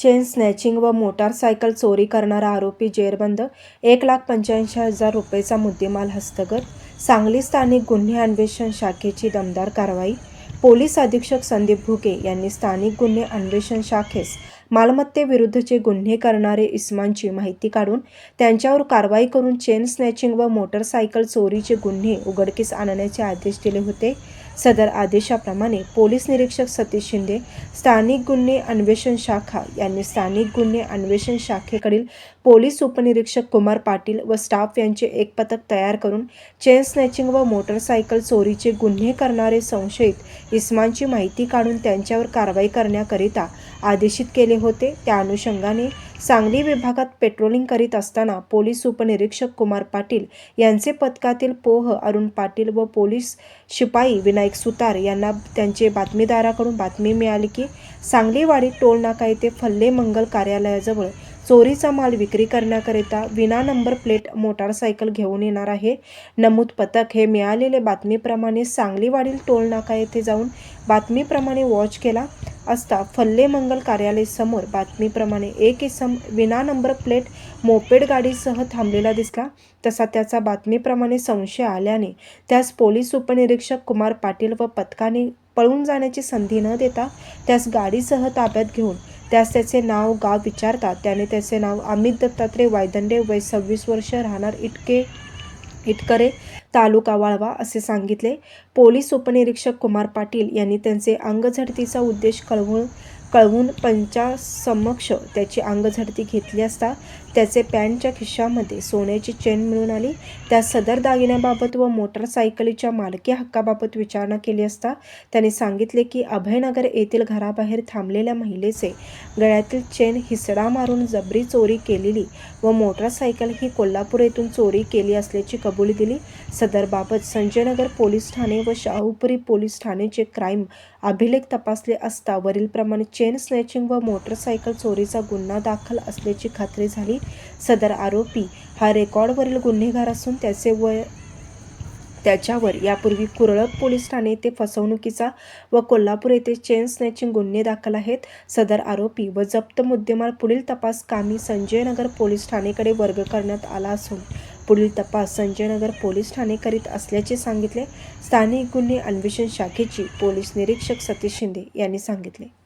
Chain snatching व motorcycle चोरी करणारा आरोपी जेरबंद एक लाख पंच्याऐंशी हजार रुपयेचा मुद्देमाल हस्तगत सांगली स्थानिक गुन्हे अन्वेषण शाखेची दमदार कारवाई पोलीस अधीक्षक संदीप भुके यांनी स्थानिक गुन्हे अन्वेषण शाखेस मालमत्तेविरुद्धचे गुन्हे करणारे इस्मांची माहिती काढून त्यांच्यावर कारवाई करून चेन स्नॅचिंग व मोटरसायकल चोरीचे गुन्हे उघडकीस आणण्याचे आदेश दिले होते. सदर आदेशाप्रमाणे पोलीस निरीक्षक सतीश शिंदे स्थानिक गुन्हे अन्वेषण शाखा यांनी स्थानिक गुन्हे अन्वेषण शाखेकडील पोलीस उपनिरीक्षक कुमार पाटील व स्टाफ यांचे एक पथक तयार करून चेन स्नॅचिंग व मोटरसायकल चोरीचे गुन्हे करणारे संशयित इस्मांची माहिती काढून त्यांच्यावर कारवाई करण्याकरिता आदेशित केले होते. त्या अनुषंगाने सांगली विभागात पेट्रोलिंग करीत असताना पोलीस उपनिरीक्षक कुमार पाटील यांचे पथकातील पोह अरुण पाटील व पोलीस शिपाई विनायक सुतार यांना त्यांचे बातमीदाराकडून बातमी मिळाली की सांगलीवाडी टोल नाका येथे फल्ले मंगल कार्यालयाजवळ चोरीचा माल विक्री करण्याकरिता विना नंबर प्लेट मोटारसायकल घेऊन येणार आहे. नमूद पथक हे मिळालेले बातमीप्रमाणे सांगलीवाडील टोल नाका येथे जाऊन बातमीप्रमाणे वॉच केला. असता फल्ले मंगल कार्यालय समोर बातमीप्रमाणे एक इसम विना नंबर प्लेट मोपेड गाडीसह थांबलेला दिसला. तसा त्याचा बातमीप्रमाणे संशय आल्याने त्यास पोलीस उपनिरीक्षक कुमार पाटील व पथकाने पळून जाण्याची संधी न देता त्यास गाडीसह ताब्यात घेऊन त्यास त्याचे नाव गाव विचारता त्याने त्याचे नाव अमित दत्तात्रय वायदंडे वय सव्वीस वर्ष राहणार इटके इटकरे तालुका वाळवा असे सांगितले. पोलीस उपनिरीक्षक कुमार पाटील यांनी त्यांचे अंगझडतीचा उद्देश कळवून कळवून पंचासमक्ष त्याची अंगझडती घेतली असता त्याचे पॅन्टच्या खिशामध्ये सोन्याची चेन मिळून आली. त्या सदर दागिन्याबाबत व मोटरसायकलीच्या मालकी हक्काबाबत विचारणा केली असता त्याने सांगितले की अभयनगर येथील घराबाहेर थांबलेल्या महिलेचे गळ्यातील चेन हिसडा मारून जबरी चोरी केलेली व मोटरसायकल ही कोल्हापूर येथून चोरी केली असल्याची कबुली दिली. सदरबाबत संजयनगर पोलीस ठाणे व शाहूपुरी पोलीस ठाणेचे क्राईम अभिलेख तपासले असता वरीलप्रमाणे चेन स्नॅचिंग व मोटरसायकल चोरीचा गुन्हा दाखल असल्याची खात्री झाली. सदर आरोपी हा रेकॉर्डवरील गुन्हेगार असून त्याचे वय त्याच्यावर यापूर्वी कुरळप पोलीस ठाणे येथे फसवणुकीचा व कोल्हापूर येथे चेन स्नॅचिंग गुन्हे दाखल आहेत. सदर आरोपी व जप्त मुद्देमाल पुढील तपास कामी संजयनगर पोलीस ठाणेकडे वर्ग करण्यात आला असून पुढील तपास संजयनगर पोलीस ठाणे करीत असल्याचे सांगितले. स्थानिक गुन्हे अन्वेषण शाखेची पोलीस निरीक्षक सतीश शिंदे यांनी सांगितले.